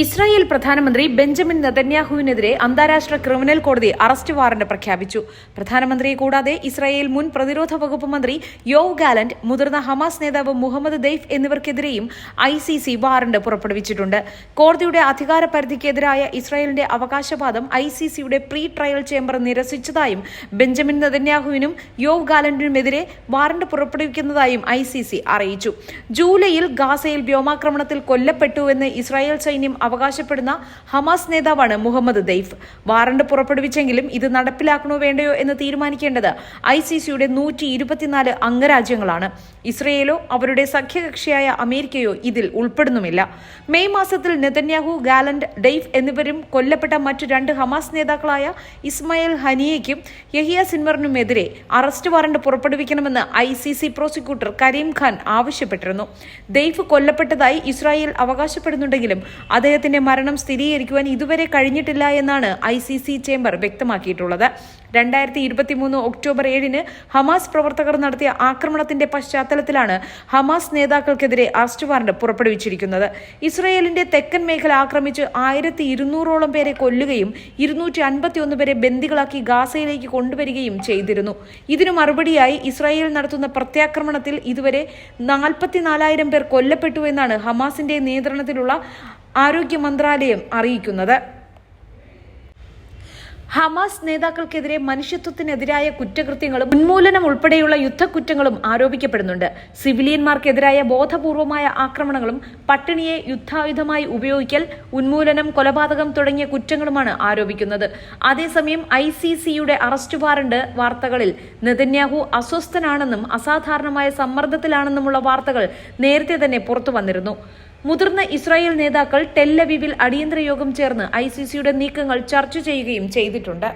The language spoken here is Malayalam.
ഇസ്രായേൽ പ്രധാനമന്ത്രി ബെഞ്ചമിൻ നെതന്യാഹുവിനെതിരെ അന്താരാഷ്ട്ര ക്രിമിനൽ കോടതി അറസ്റ്റ് വാറന്റ് പ്രഖ്യാപിച്ചു. പ്രധാനമന്ത്രിയെ കൂടാതെ ഇസ്രായേൽ മുൻ പ്രതിരോധ വകുപ്പ് മന്ത്രി യോവ് ഗാലന്റ് മുതിർന്ന ഹമാസ് നേതാവ് മുഹമ്മദ് ദൈഫ് എന്നിവർക്കെതിരെയും ഐ സി സി വാറന്റ് പുറപ്പെടുവിച്ചിട്ടുണ്ട്. കോടതിയുടെ അധികാര പരിധിക്കെതിരായ ഇസ്രായേലിന്റെ അവകാശവാദം ഐ സി സിയുടെ പ്രീ ട്രയൽ ചേംബർ നിരസിച്ചതായും ബെഞ്ചമിൻ നെതന്യാഹുവിനും യോവ് ഗാലന്റിനുമെതിരെ വാറന്റ് പുറപ്പെടുവിക്കുന്നതായും ഐ സി സി അറിയിച്ചു. ജൂലൈയിൽ ഗാസയിൽ വ്യോമാക്രമണത്തിൽ കൊല്ലപ്പെട്ടുവെന്ന് ഇസ്രായേൽ സൈന്യം അവകാശപ്പെടുന്ന ഹമാസ് നേതാവാണ് മുഹമ്മദ് ദെയ്ഫ് വാറണ്ട് പുറപ്പെടുവിച്ചെങ്കിലും ഇത് നടപ്പിലാക്കണോ വേണ്ടയോ എന്ന് തീരുമാനിക്കേണ്ടത് ഐ സി സിയുടെ നൂറ്റി ഇരുപത്തിനാല് അംഗരാജ്യങ്ങളാണ്. ഇസ്രയേലോ അവരുടെ സഖ്യകക്ഷിയായ അമേരിക്കയോ ഇതിൽ ഉൾപ്പെടുന്നുമില്ല. മെയ് മാസത്തിൽ നെതന്യാഹു ഗാലന്റ് ഡെയ്ഫ് എന്നിവരും കൊല്ലപ്പെട്ട മറ്റു രണ്ട് ഹമാസ് നേതാക്കളായ ഇസ്മായിൽ ഹനിയയ്ക്കും യഹിയ സിൻവറിനുമെതിരെ arrest warrant പുറപ്പെടുവിക്കണമെന്ന് I C C prosecutor Karim Khan ആവശ്യപ്പെട്ടിരുന്നു. ദെയ്ഫ് കൊല്ലപ്പെട്ടതായി ഇസ്രായേൽ അവകാശപ്പെടുന്നുണ്ടെങ്കിലും അദ്ദേഹത്തിന്റെ മരണം സ്ഥിരീകരിക്കുവാൻ ഇതുവരെ കഴിഞ്ഞിട്ടില്ല എന്നാണ് ഐ സി സി ചേംബർ വ്യക്തമാക്കിയിട്ടുള്ളത്. രണ്ടായിരത്തി ഇരുപത്തി മൂന്ന് ഒക്ടോബർ ഏഴിന് ഹമാസ് പ്രവർത്തകർ നടത്തിയ ആക്രമണത്തിന്റെ പശ്ചാത്തലത്തിലാണ് ഹമാസ് നേതാക്കൾക്കെതിരെ അറസ്റ്റ് വാറന്റ് പുറപ്പെടുവിച്ചിരിക്കുന്നത്. ഇസ്രയേലിന്റെ തെക്കൻ മേഖല ആക്രമിച്ച് ആയിരത്തി ഇരുന്നൂറോളം പേരെ കൊല്ലുകയും ഇരുന്നൂറ്റി അൻപത്തിയൊന്ന് പേരെ ബന്ദികളാക്കി ഗാസയിലേക്ക് കൊണ്ടുവരികയും ചെയ്തിരുന്നു. ഇതിനു മറുപടിയായി ഇസ്രായേൽ നടത്തുന്ന പ്രത്യാക്രമണത്തിൽ ഇതുവരെ നാൽപ്പത്തിനാലായിരം പേർ കൊല്ലപ്പെട്ടു എന്നാണ് ഹമാസിന്റെ നിയന്ത്രണത്തിലുള്ള ആരോഗ്യ മന്ത്രാലയം അറിയിക്കുന്നത്. ഹമാസ് നേതാക്കൾക്കെതിരെ മനുഷ്യത്വത്തിനെതിരായ കുറ്റകൃത്യങ്ങളും ഉന്മൂലനം ഉൾപ്പെടെയുള്ള യുദ്ധക്കുറ്റങ്ങളും ആരോപിക്കപ്പെടുന്നുണ്ട്. സിവിലിയന്മാർക്കെതിരായ ബോധപൂർവമായ ആക്രമണങ്ങളും പട്ടിണിയെ യുദ്ധായുധമായി ഉപയോഗിക്കൽ ഉന്മൂലനം കൊലപാതകം തുടങ്ങിയ കുറ്റങ്ങളുമാണ് ആരോപിക്കുന്നത്. അതേസമയം ഐ സി സിയുടെ അറസ്റ്റ് വാറണ്ട് വാർത്തകളിൽ നെതന്യാഹു അസ്വസ്ഥനാണെന്നും അസാധാരണമായ സമ്മർദ്ദത്തിലാണെന്നുമുള്ള വാർത്തകൾ നേരത്തെ തന്നെ പുറത്തു വന്നിരുന്നു മുതിർന്ന ഇസ്രായേൽ നേതാക്കൾ ടെല്ലവിവിൽ അടിയന്തര യോഗം ചേർന്ന് ഐ നീക്കങ്ങൾ ചർച്ച ചെയ്യുകയും ചെയ്തിട്ടുണ്ട്.